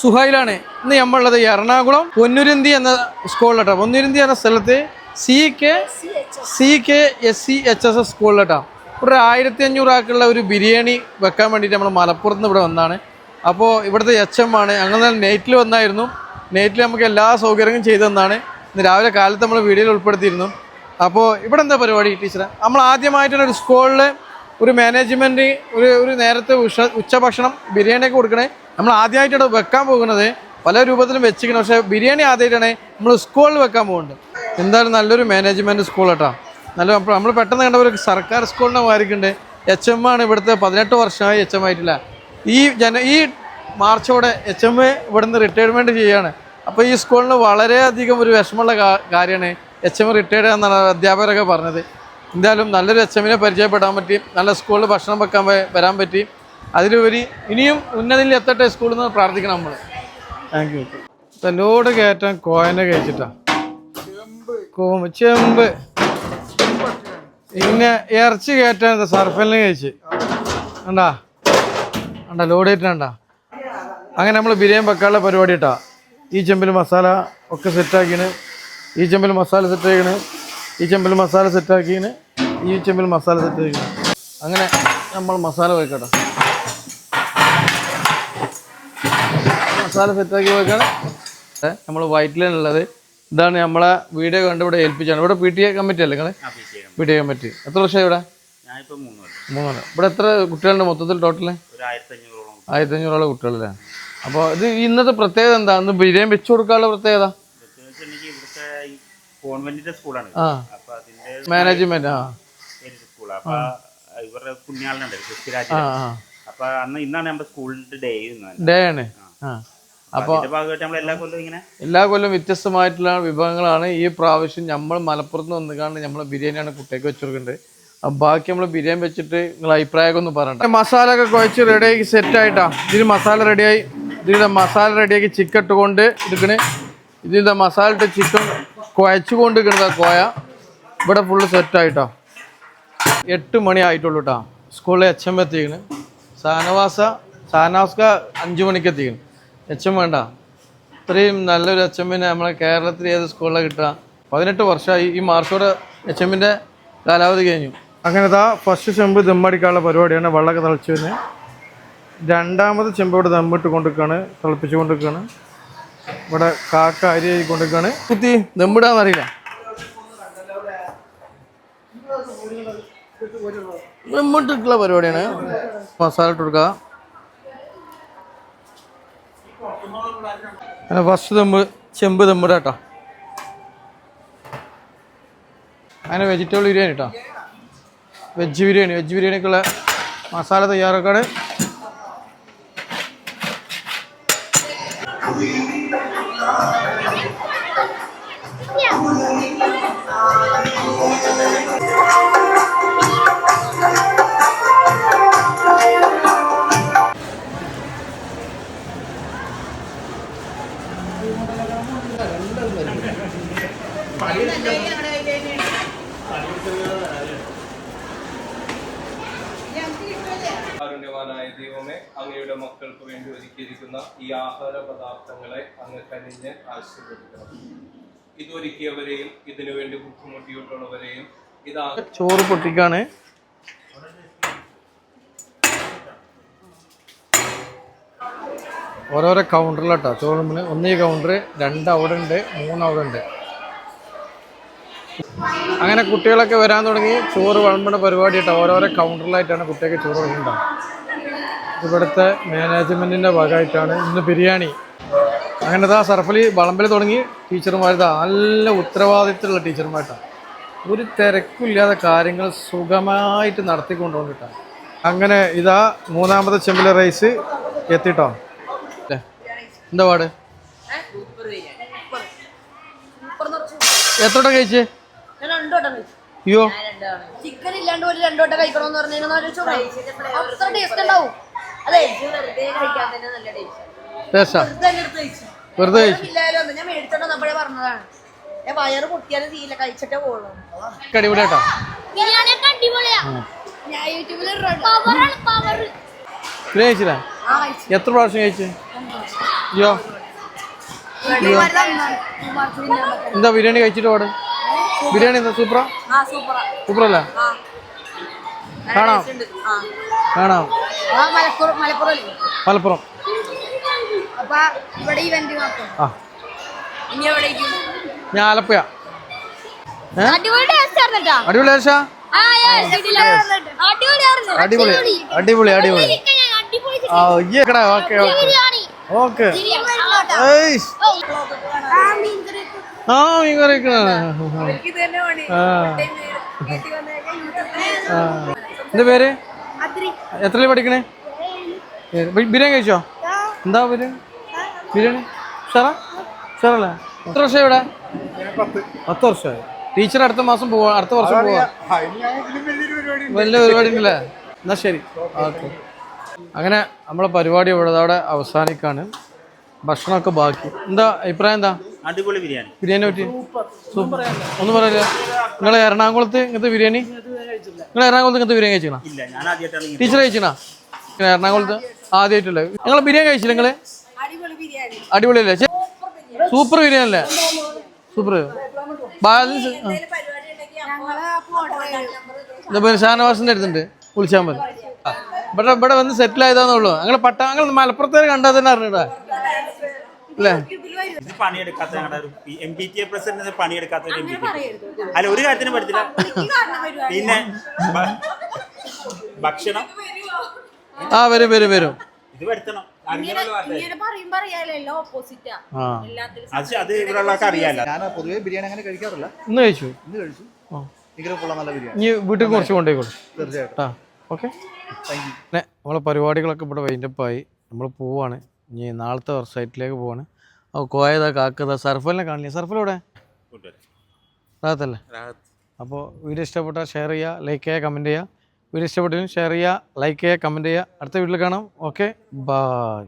സുഹൈലാണ് ഇന്ന് നമ്മളുള്ളത് എറണാകുളം പൊന്നുരുന്തി എന്ന സ്കൂളിലട്ടോ. പൊന്നുരുന്തി എന്ന സ്ഥലത്ത് C K C K S C H S S സ്കൂളിലട്ടോ. ഒരു ആയിരത്തി അഞ്ഞൂറ് ആക്കുള്ള ഒരു ബിരിയാണി വെക്കാൻ വേണ്ടിയിട്ട് നമ്മൾ മലപ്പുറത്ത് നിന്ന് ഇവിടെ വന്നാണ്. അപ്പോൾ ഇവിടുത്തെ എച്ച് എം ആണ്. അങ്ങനെ നൈറ്റിൽ വന്നായിരുന്നു. നൈറ്റിൽ നമുക്ക് എല്ലാ സൗകര്യങ്ങളും ചെയ്തു തന്നാണ്. ഇന്ന് രാവിലെ കാലത്ത് നമ്മൾ വീഡിയോയിൽ ഉൾപ്പെടുത്തിയിരുന്നു. അപ്പോൾ ഇവിടെ എന്താ പരിപാടി ടീച്ചറെ? നമ്മൾ ആദ്യമായിട്ടാണ് ഒരു സ്കൂളിൽ ഒരു മാനേജ്മെന്റ് ഒരു ഒരു നേരത്തെ ഉഷ ഉച്ചഭക്ഷണം ബിരിയാണിയൊക്കെ കൊടുക്കണേ. നമ്മൾ ആദ്യമായിട്ടാണ് വെക്കാൻ പോകുന്നത്. പല രൂപത്തിലും വെച്ചിരിക്കണം പക്ഷേ ബിരിയാണി ആദ്യമായിട്ടാണ് നമ്മൾ സ്കൂളിൽ വെക്കാൻ പോകുന്നത്. എന്തായാലും നല്ലൊരു മാനേജ്മെന്റ് സ്കൂൾ കേട്ടോ നല്ല നമ്മൾ പെട്ടെന്ന് കണ്ട ഒരു സർക്കാർ സ്കൂളിനെ മാറിയിട്ടുണ്ട്. എച്ച് എം ആണ് ഇവിടുത്തെ പതിനെട്ട് വർഷമായി എച്ച് എം ആയിട്ടില്ല. ഈ ജന ഈ മാർച്ചോടെ എച്ച് എം ഇവിടുന്ന് റിട്ടയർമെന്റ് ചെയ്യുകയാണ് അപ്പോൾ ഈ സ്കൂളിന് വളരെയധികം ഒരു വിഷമമുള്ള കാര്യമാണ് എച്ച് എം റിട്ടയർഡ് എന്നാണ് അധ്യാപകരൊക്കെ പറഞ്ഞത്. എന്തായാലും നല്ലൊരു എച്ച് എമ്മിനെ പരിചയപ്പെടാൻ പറ്റി. നല്ല സ്കൂളിൽ ഭക്ഷണം വെക്കാൻ വരാൻ പറ്റി. അതിലുപരി ഇനിയും ഉന്നതിയിൽ എത്തട്ടെ സ്കൂളിൽ നിന്ന് പ്രാർത്ഥിക്കണം നമ്മൾ. താങ്ക് യു തന്നോട് കയറ്റാൻ കോയനെ കഴിച്ചിട്ടാ ചെമ്പ്. പിന്നെ ഇറച്ചി കയറ്റാൻ സർഫലിനെ കഴിച്ച് കണ്ടാ? കണ്ടാ ലോഡ് കയറ്റാണ്ടാ അങ്ങനെ നമ്മൾ ബിരിയാണി വെക്കാനുള്ള പരിപാടി ഇട്ടാ. ഈ ചെമ്പിൽ മസാല ഒക്കെ സെറ്റാക്കിന് ഈ ചെമ്പിൽ മസാല സെറ്റാക്കിന് ഈ ചെമ്പിൽ മസാല സെറ്റാക്കിന് ഈ ചെമ്പിൽ മസാല സെറ്റാക്കിന് അങ്ങനെ നമ്മൾ മസാല വെക്കട്ടെ. മസാല സെറ്റാക്കി വെക്കാണ്. നമ്മൾ വൈറ്റിലുള്ളത് ഇതാണ് നമ്മളെ വീഡിയോ കണ്ട് ഇവിടെ ഏൽപ്പിച്ചാണ്. ഇവിടെ പി ടി എ കമ്മിറ്റി അല്ലേ നിങ്ങളെ? പി ടി എ കമ്മിറ്റി എത്ര വർഷമായി ഇവിടെ? മൂന്നര ഇവിടെ എത്ര കുട്ടികളുണ്ട് മൊത്തത്തിൽ ടോട്ടൽ ആയിരത്തി അഞ്ഞൂറോളം കുട്ടികളല്ലേ? അപ്പോൾ ഇത് ഇന്നത്തെ പ്രത്യേകത എന്താ? ഇന്ന് ബിരിയാണി വെച്ചു കൊടുക്കാനുള്ള പ്രത്യേകത? കോൺവെന്റിന്റെ സ്കൂളാണ്. അപ്പൊ അതിന്റെ മാനേജ്മെന്റ് ആ. അപ്പൊ ഇവരുടെ അപ്പൊ അന്ന് ഇന്നാണ് നമ്മുടെ സ്കൂളിന്റെ ഡേ ഡേ ആണ്. ആ അപ്പൊ അതിന്റെ ഭാഗമായിട്ട് എല്ലാ കൊല്ലവും ഇങ്ങനെ എല്ലാ കൊല്ലം വ്യത്യസ്തമായിട്ടുള്ള വിഭവങ്ങളാണ്. ഈ പ്രാവശ്യം നമ്മൾ മലപ്പുറത്ത് നിന്ന് കാണുന്നത് നമ്മൾ ബിരിയാണിയാണ് കുട്ടിയൊക്കെ വെച്ചിരിക്കുന്നത് ബാക്കി നമ്മൾ ബിരിയാണി വെച്ചിട്ട് നിങ്ങൾ അഭിപ്രായമൊക്കെ ഒന്ന് പറയണ്ട. മസാല ഒക്കെ കുഴച്ച് റെഡിയാക്കി സെറ്റ് ആയിട്ടാ. ഇതിന് മസാല റെഡിയായി ഇതിന്റെ മസാല റെഡിയാക്കി ചിക്കൻ ഇട്ടുകൊണ്ട് എടുക്കണ്. ഇതിന്റെ മസാല ഇട്ട് ചിക്കൻ കുഴച്ചു കൊണ്ട് ഇരിക്കണതാ കോയ. ഇവിടെ ഫുള്ള് സെറ്റ് ആയിട്ടോ. എട്ട് മണി ആയിട്ടുള്ളൂ കേട്ടോ സ്കൂളിൽ എച്ച് എം എത്തിക്കണ്. സാനവാസ സാനാസ്ക അഞ്ച് മണിക്ക് എത്തിക്കണം. എച്ച് എം വേണ്ട. ഇത്രയും നല്ലൊരു എച്ച് എമ്മിനെ നമ്മളെ കേരളത്തിൽ ഏത് സ്കൂളിലാണ് കിട്ടുക? പതിനെട്ട് വർഷമായി ഈ മാർച്ചോടെ എച്ച് എമ്മിന്റെ കാലാവധി കഴിഞ്ഞു. അങ്ങനെ താ ഫസ്റ്റ് ചെമ്പ് ദമ്മടിക്കാനുള്ള പരിപാടിയാണ് വെള്ളമൊക്കെ തിളച്ചു വരുന്നത് രണ്ടാമത് ചെമ്പ് ഇവിടെ ദമ്മിട്ട് കൊണ്ടിരിക്കുകയാണ് തിളപ്പിച്ച് കൊണ്ടിരിക്കുകയാണ് ഇവിടെ കാക്ക അരി ആയി കൊണ്ടിരിക്കുകയാണ് കുത്തി ദമ്മിടാന്നറിയില്ല ദമ്മിട്ടിട്ടുള്ള പരിപാടിയാണ്. മസാല ഇട്ട് കൊടുക്കുക. അങ്ങനെ ഫസ്റ്റ് തെമ്പ് ചെമ്പ് ദമ്മിട കേട്ടോ അങ്ങനെ വെജിറ്റബിൾ ബിരിയാണി കേട്ടോ വെജ് ബിരിയാണി വെജ് ബിരിയാണിക്കുള്ള മസാല തയ്യാറാക്കാണ്. കാരുണ്യവാനായ ദൈവമേ അങ്ങയുടെ മക്കൾക്ക് വേണ്ടി ഒരുക്കിയിരിക്കുന്ന ഈ ആഹാര പദാർത്ഥങ്ങളെ അങ്ങ് കനിഞ്ഞ് ആശീർവദിക്കണം. ഇതൊരുക്കിയവരെയും ഇതിനു വേണ്ടി ബുദ്ധിമുട്ടിയിട്ടുള്ളവരെയും ഇതാ ചോറ് പൊട്ടിക്കാണ്. ഓരോരോ കൗണ്ടറിലാട്ടോ ചോറ് മുന്നിൽ ഒന്ന് ഈ കൗണ്ടർ രണ്ട് അവിടെ ഉണ്ട് മൂന്ന് അവിടെ ഉണ്ട്. അങ്ങനെ കുട്ടികളൊക്കെ വരാൻ തുടങ്ങി ചോറ് വിളമ്പുന്ന പരിപാടി കേട്ടോ ഓരോരോ കൗണ്ടറിലായിട്ടാണ് കുട്ടികൾക്ക് ചോറ് വിളമ്പുണ്ടാവുക ഇവിടുത്തെ മാനേജ്മെന്റിന്റെ ഭാഗമായിട്ടാണ് ഇന്ന് ബിരിയാണി. അങ്ങനെ താ സർഫലി വളമ്പിൽ തുടങ്ങി ടീച്ചർമാരിതാ. നല്ല ഉത്തരവാദിത്തമുള്ള ടീച്ചർമാരായിട്ടാണ് ഒരു തിരക്കില്ലാതെ കാര്യങ്ങൾ സുഖമായിട്ട് നടത്തിക്കൊണ്ടുകൊണ്ടിട്ടാണ് അങ്ങനെ ഇതാ മൂന്നാമത്തെ ചെമ്പിലെ റൈസ് എത്തിട്ടോ? എന്താ പാട്? എത്ര കഴിച്ച്? അയ്യോ. ചിക്കൻ ഇല്ലാണ്ട് ഒരു രണ്ടോട്ടം കഴിക്കണമെന്ന് പറഞ്ഞാൽ അത്ര ടേസ്റ്റ് ഉണ്ടാവും. വെറുതെ ഞാൻ മേടിച്ചോണ്ട് വന്നപ്പോഴേ പറഞ്ഞതാണ്. ഞാൻ വയറ് പൊട്ടിയാലും തീയില്ല കഴിച്ചിട്ടേ പോകുള്ളൂ അടിപൊളിയാട്ടോ കഴിച്ചില്ല? എത്ര പ്രാവശ്യം കഴിച്ചു? അയ്യോ. എന്താ ബിരിയാണി കഴിച്ചിട്ട് പാട് ബിരിയാണി എന്താ? സൂപ്പറാ? ആ സൂപ്പറാ. സൂപ്പറല്ലേ? ആ. കാണാം. മലപ്പുറം ഞാൻ ആലപ്പുഴ. അടിപൊളി അടിപൊളി ആശാ അടിപൊളി അടിപൊളി. Okay okay. ഓക്കെ. മീൻ ആ. എന്താ പേര്? എത്ര എത്രയിൽ പഠിക്കണേ? ബിരിയാണി കഴിച്ചോ? എന്താ ബിരിയാണി? ബിരിയാണി? സാറാ സാറല്ലേ എത്ര വർഷം ഇവിടെ? പത്ത്. വർഷമായി. ടീച്ചർ അടുത്ത മാസം പോവാ അടുത്ത വർഷം പോവാ? വലിയ പരിപാടി ഉണ്ടല്ലേ എന്നാ ശരി. ഓക്കെ. അങ്ങനെ നമ്മളെ പരിപാടി ഇവിടെ അവിടെ അവസാനിക്കാണ്. ഭക്ഷണമൊക്കെ ബാക്കി. എന്താ അഭിപ്രായം എന്താ? അടിപൊളി ബിരിയാണി. ബിരിയാണി പറ്റി? സൂപ്പർ. ഒന്നും പറയില്ല. നിങ്ങൾ എറണാകുളത്ത് ഇങ്ങനത്തെ ബിരിയാണി? നിങ്ങൾ എറണാകുളത്ത് ഇങ്ങനത്തെ ബിരിയാണി കഴിച്ചാ ഇല്ല ഞാൻ ആദ്യമായിട്ടാണ് ടീച്ചർ കഴിച്ചിനാ എറണാകുളത്ത് ആദ്യമായിട്ടല്ലേ നിങ്ങൾ ബിരിയാണി കഴിച്ചില്ല നിങ്ങൾ? അടിപൊളി ബിരിയാണി. അടിപൊളിയല്ലേ? സൂപ്പർ ബിരിയാണി. അല്ലേ സൂപ്പർ. ബാലൻസ്. ഞങ്ങൾ ഷാനവാസിന്റെ അടുത്തുണ്ട്. വിളിച്ചാൽ മതി. ഇവിടെ ഇവിടെ വന്ന് സെറ്റിൽ ആയതാന്നുള്ളൂ. ഞങ്ങൾ പട്ടാ ഞങ്ങൾ മലപ്പുറത്തേക്ക് കണ്ടാൽ തന്നെ അറിഞ്ഞിട്ടാ അല്ലേ ഇത് പണിയെടുക്കാത്ത ഞങ്ങളുടെ ഒരു M P T A president പണിയെടുക്കാത്ത ഒരു എം പി ടി അല്ല ഒരു കാര്യത്തിനും പറ്റത്തില്ല. പിന്നെ ഭക്ഷണം. ആ വരും വരും വരും. ഇത് വരുത്തണം. അത് ഇവിടെയുള്ളവർക്ക് അറിയാലോ. ഞാൻ പൊതുവേ ബിരിയാണി അങ്ങനെ കഴിക്കാറില്ല. ഇന്ന് കഴിച്ചു? ഇന്ന് കഴിച്ചു. ഇനി വീട്ടിൽ കുറച്ച് കൊണ്ടുപോയിക്കോളൂ. തീർച്ചയായിട്ടും. ആ ഓക്കെ. താങ്ക് യു പിന്നെ നമ്മളെ പരിപാടികളൊക്കെ ഇവിടെ വൈൻഡപ്പായി നമ്മൾ പോവാണ്. ഇനി നാളത്തെ വെബ്സൈറ്റിലേക്ക് പോവാണ്. ഓ കോയതാ കാക്കതാ. സർഫലിനെ കാണില്ല? സർഫലൂടെ. റാത്തല്ലേ അപ്പോൾ വീഡിയോ ഇഷ്ടപ്പെട്ടാൽ ഷെയർ ചെയ്യുക ലൈക്ക് ചെയ്യുക കമന്റ് ചെയ്യുക. വീഡിയോ ഇഷ്ടപ്പെട്ടെങ്കിലും ഷെയർ ചെയ്യുക ലൈക്ക് ചെയ്യുക കമന്റ് ചെയ്യുക. അടുത്ത വീട്ടിൽ കാണാം. Okay bye